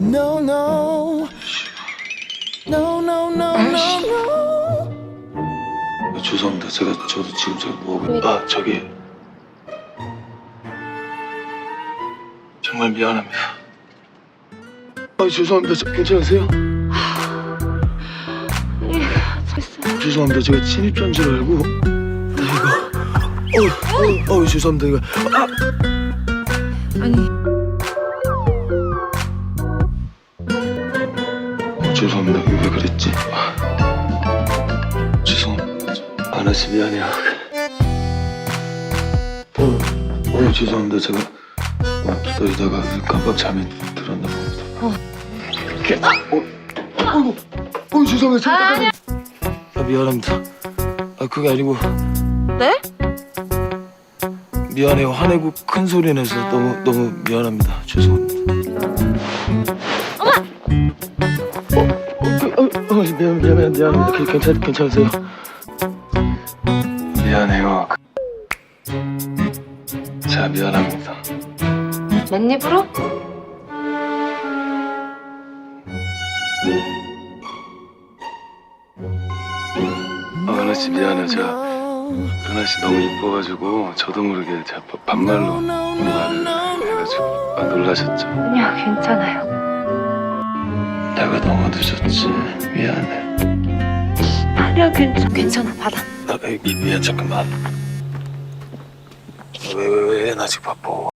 No, no. No, no, no, no, no. 아, 죄송합니다. 제가 저도 지금 제가 뭐하고 아 저기 정말 미안합니다. 아 죄송합니다. 저, 괜찮으세요? 죄송합니다. 제가 침입자인 줄 알고 나 이거 어, 어, 어 죄송합니다. 이거 아 아니 죄송합니다. 이거 왜 그랬지? 아, 죄송합니다. 씨 미안해요. 어, 어 죄송합니다. 제가 어, 기다리다가 깜빡 잠이 들었나 봅니다. 어, 어, 어이구, 어 죄송해요. 제가 아, 미안합니다. 아 그게 아니고. 네? 미안해요. 화내고 큰 소리 내서 너무 너무 미안합니다. 죄송합니다. 미안 미안 미안합니다. 괜- 괜찮 괜찮으세요? 미안해요. 자 미안합니다. 맨입으로? 아, 은하 씨. 제가 은하 씨 너무 이뻐가지고 저도 모르게 제가 바- 반말로 말을 해가지고 아, 놀라셨죠? 아니요 괜찮아요 내가 너무 늦었지. 미안해. 아니요 괜찮아 괜찮아 받아 아, 미, 미안 잠깐만. 왜 왜 왜 나 지금 바빠.